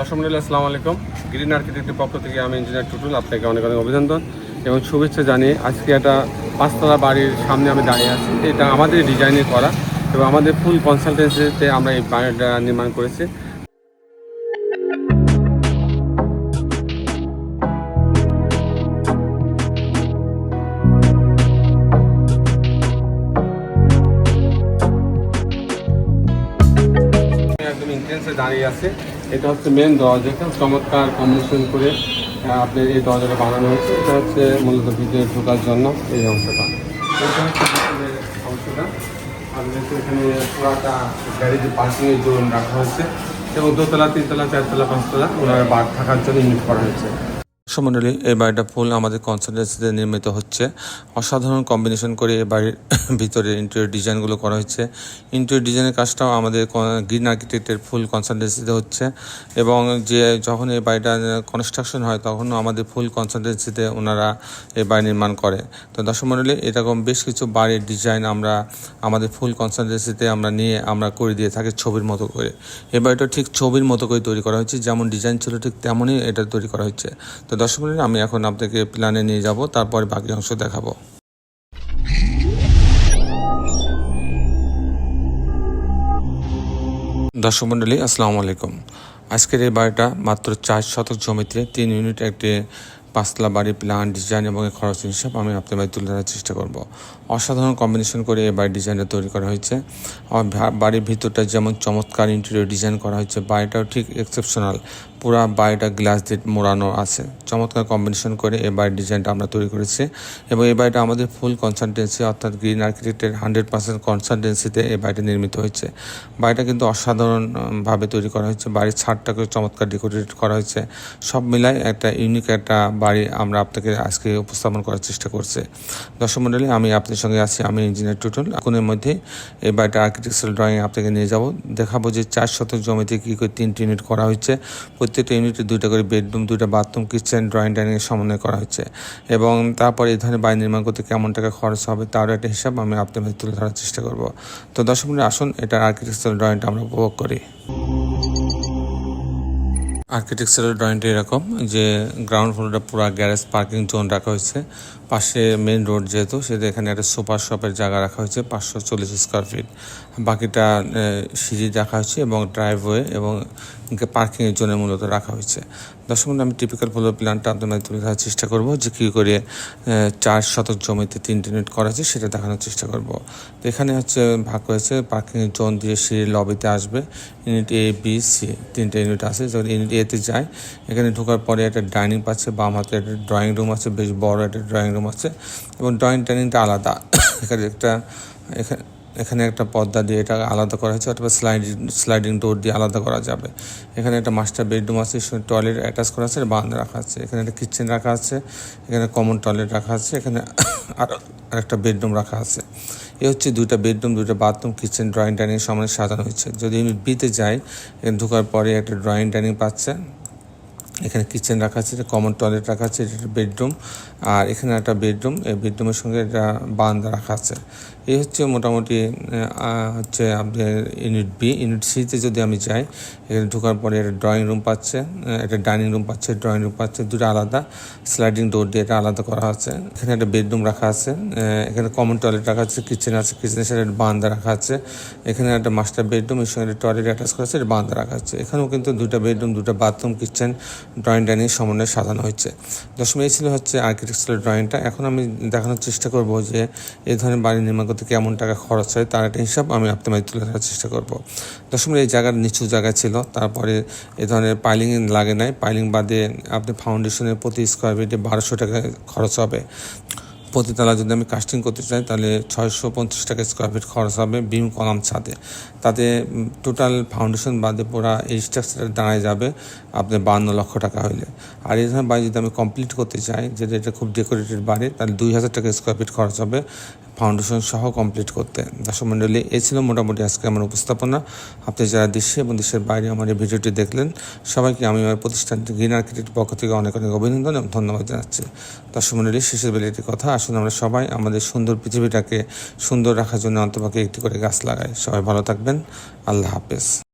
দর্শক আসসালামু আলাইকুম। গ্রিন আর্কিটেক্টের পক্ষ থেকে আমি ইঞ্জিনিয়ার টুটুল আপনাকে অনেক অনেক অভিনন্দন এবং শুভেচ্ছা জানিয়ে আজকে একটা পাঁচতলা বাড়ির সামনে আমি দাঁড়িয়ে আছি। এটা আমাদের ডিজাইনে করা এবং আমাদের ফুল কনসালটেন্সিতে আমরা এই বাড়িটা নির্মাণ করেছি। ইন্টেন্সে দাঁড়িয়ে আছে। এটা হচ্ছে মেন দরজা। চমৎকার কম্বিনেশন করে আপনার এই দরজাটা বানানো হয়েছে। এটা হচ্ছে মূলত ভিতরে ঢোকার জন্য এই অংশটা। এটা হচ্ছে অংশটা। এখানে পুরাটা গ্যারেজে পার্কিংয়ের জন্য রাখা হয়েছে, এবং দোতলা, তিনতলা, চারতলা, পাঁচতলা, ওনার বার থাকার জন্য ইউনিট করা হয়েছে। সমন্ডলী এই বাড়িটা ফুল আমাদের কনসালটেন্সিতে নির্মিত হচ্ছে। অসাধারণ কম্বিনেশন করে এই বাড়ির ভিতরে ইন্টেরিয়র ডিজাইনগুলো করা হয়েছে। ইন্টেরিয়র ডিজাইনের কাজটাও আমাদের গ্রিন আর্কিটেক্টের ফুল কনসালটেন্সিতে হচ্ছে এবং যে যখন এই বাড়িটা কনস্ট্রাকশন হয় তখনও আমাদের ফুল কনসালটেন্সিতে ওনারা এই বাড়ি নির্মাণ করে। তো দর্শক মণ্ডলী এরকম বেশ কিছু বাড়ির ডিজাইন আমরা আমাদের ফুল কনসালটেন্সিতে আমরা নিয়ে আমরা করে দিয়ে থাকি ছবির মতো করে। এই বাড়িটা ঠিক ছবির মতো করে তৈরি করা হয়েছে। যেমন ডিজাইন ছিল ঠিক তেমনই এটা তৈরি করা হচ্ছে তো দর্শক আমি এখন আপনাকে প্ল্যানে নিয়ে যাব, তারপরে বাকি অংশ দেখাবো। দর্শক মণ্ডলী আসসালামু আলাইকুম। আজকের এই বাড়িটা মাত্র চার শতক জমিতে, তিন ইউনিট একটি পাঁচতলা বাড়ি প্ল্যান ডিজাইন এবং খরচ হিসাব আমি আপনার বাড়ি তুলে ধরার চেষ্টা করব। অসাধারণ কম্বিনেশন করে এই বাড়ির ডিজাইনটা তৈরি করা হয়েছে। আমার বাড়ির ভিতরটা যেমন চমৎকার ইন্টেরিয়র ডিজাইন করা হয়েছে, বাড়িটাও ঠিক এক্সেপশনাল পুরা বাড়িটা গ্লাস দিয়ে মোড়ানো আছে। চমৎকার কম্বিনেশন করে এই বাড়ির ডিজাইনটা আমরা তৈরি করেছি। এবং এই বাড়িটা আমাদের ফুল কনসালটেন্সি অর্থাৎ গ্রিন আর্কিটেক্টের হান্ড্রেড পার্সেন্ট কনসালটেন্সিতে এই বাড়িটা নির্মিত হয়েছে। বাড়িটা কিন্তু অসাধারণভাবে তৈরি করা হয়েছে। বাড়ির ছাদটাকে চমৎকার ডেকোরেট করা হয়েছে। সব মিলাই একটা ইউনিক একটা বাড়ি আমরা আপনাকে আজকে উপস্থাপন করার চেষ্টা করছি। দর্শক মণ্ডলী আমি আপনার সঙ্গে আছি, আমি ইঞ্জিনিয়ার টুটুল। কোনের মধ্যে এই বাড়িটা আর্কিটেকচারাল ড্রয়িং আপনাকে নিয়ে যাব। দেখাবো যে চার শতক জমিতে কী করে তিনটি ইউনিট করা হয়েছে। প্রত্যেকটা ইউনিটে দুইটা করে বেডরুম দুইটা বাথরুম কিচেন ড্রয়িং ডাইনিং সমন্বয় করা হয়েছে। এবং তারপর এই ধরনের বাড়ি নির্মাণ করতে কেমন টাকা খরচ হবে তারও একটা হিসাব আমি মধ্যে তুলে ধরার চেষ্টা করব। তো দর্শক মিনিট আসুন এটা আর্কিটেকচারাল ড্রয়িংটা আমরা উপভোগ করি। আর্কিটেকচারাল ড্রয়িংটা এরকম যে গ্রাউন্ড ফ্লোরটা পুরো গ্যারেজ পার্কিং জোন রাখা হয়েছে। পাশে মেন রোড যেহেতু সেটা এখানে একটা সুপার শপের জায়গা রাখা হয়েছে, পাঁচশো চল্লিশ স্কোয়ার ফিট বাকিটা সিঁড়ি রাখা হয়েছে এবং ড্রাইভওয়ে এবং পার্কিংয়ের জন্য মূলত রাখা হয়েছে। দর্শক আমি টিপিক্যাল ফ্লোর প্ল্যানটা আপনাদের তুলে ধরার চেষ্টা করব যে কী করে চার শতক জমিতে তিনটে ইউনিট করা হয়েছে সেটা দেখানোর চেষ্টা করব। তো এখানে হচ্ছে ভাগ হয়েছে পার্কিংয়ের জোন দিয়ে সিঁড়ির লবিতে আসবে ইউনিট এ বি সি তিনটে ইউনিট আছে। যখন ইউনিট এতে যায়। এখানে ঢোকার পরে একটা ডাইনিং পাচ্ছে, বাম হাতে একটা ড্রয়িং রুম আছে, বেশ বড় একটা ড্রয়িং রুম আছে এবং ড্রয়িং ডাইনিংটা আলাদা। এখানে একটা এখানে এখানে একটা পর্দা দিয়ে এটা আলাদা করা হয়েছে অথবা স্লাইডিং স্লাইডিং ডোর দিয়ে আলাদা করা যাবে। এখানে একটা মাস্টার বেডরুম আছে টয়লেট অ্যাটাচ করা আছে বারান্দা রাখা আছে। এখানে একটা কিচেন রাখা আছে, এখানে কমন টয়লেট রাখা আছে, এখানে আরও একটা বেডরুম রাখা আছে। এ হচ্ছে দুইটা বেডরুম, দুইটা বাথরুম, কিচেন ড্রয়িং ডাইনিং সমানে সাজানো হয়েছে। যদি আমি বিতে যাই ঢোকার পরে একটা ড্রয়িং ডাইনিং পাচ্ছে। এখানে কিচেন রাখা আছে কমন টয়লেট রাখা আছে, এটা বেডরুম। আর এখানে একটা বেডরুম, এই বেডরুমের সঙ্গে একটা বারান্দা রাখা আছে। এই হচ্ছে মোটামুটি হচ্ছে আপনার ইউনিট বি ইউনিট সিতে যদি আমি যাই, এখানে ঢোকার পরে একটা ড্রয়িং রুম পাচ্ছে একটা ডাইনিং রুম পাচ্ছে ড্রয়িং রুম পাচ্ছে, দুটো আলাদা স্লাইডিং ডোর দিয়ে এটা আলাদা করা আছে এখানে একটা বেডরুম রাখা আছে এখানে কমন টয়লেট রাখা আছে কিচেন আছে কিচেনের সাথে একটা বারান্দা রাখা আছে, এখানে একটা মাস্টার বেডরুম এর সঙ্গে একটা টয়লেট অ্যাটাচ করা আছে এটা বারান্দা রাখা আছে। এখানেও কিন্তু দুটো বেডরুম দুটো বাথরুম কিচেন ড্রয়িং ডাইনিং সমন্বয়ে সাজানো হয়েছে। দশম এই ছিল হচ্ছে আর্কিটেকচারাল ড্রয়িংটা এখন আমি দেখানোর চেষ্টা করব যে এই ধরনের বাড়ি নির্মাণ করতে কেমন টাকা খরচ হয়, তার একটা হিসাব আমি আপনার তুলে ধরার চেষ্টা করব। দশম এই জায়গার নিচু জায়গা ছিল, তারপরে এ ধরনের পাইলিং লাগে নাই। পাইলিং বাদে আপনি ফাউন্ডেশনের প্রতি স্কোয়ার ফিটে বারোশো টাকা খরচ হবে। প্রতিতলা যদি আমি কাস্টিং করতে চাই, তাহলে ছয়শো পঞ্চাশ টাকা স্কোয়ার ফিট খরচ হবে বিম কলাম ছাদে। তাতে টোটাল ফাউন্ডেশন বাদে পুরা এই স্ট্রাকচার দাঁড়ায় যাবে আপনার বান্ন লক্ষ টাকা হইলে। আর এই ধরনের বাড়ি যদি আমি কমপ্লিট করতে চাই, যেটা এটা খুব ডেকোরেটেড বাড়ি, তাহলে দুই হাজার টাকা স্কোয়ার ফিট খরচ হবে। ফাউন্ডেশন সহ কমপ্লিট করতে। দর্শক মণ্ডলী এই ছিল মোটামুটি আজকে আমার উপস্থাপনা। আপনি যারা দেশে এবং দেশের বাইরে আমার এই ভিডিওটি দেখলেন, সবাইকে আমি আমার প্রতিষ্ঠানটি গ্রিন আর্কিটেক্ট পক্ষ থেকে অনেক অনেক অভিনন্দন এবং ধন্যবাদ জানাচ্ছি। দর্শক মণ্ডলী শেষের বেলা একটি কথা, আসুন আমরা সবাই আমাদের সুন্দর পৃথিবীটাকে সুন্দর রাখার জন্য অন্তপাকে একটি করে গাছ লাগাই। সবাই ভালো থাকবেন। আল্লাহ হাফেজ।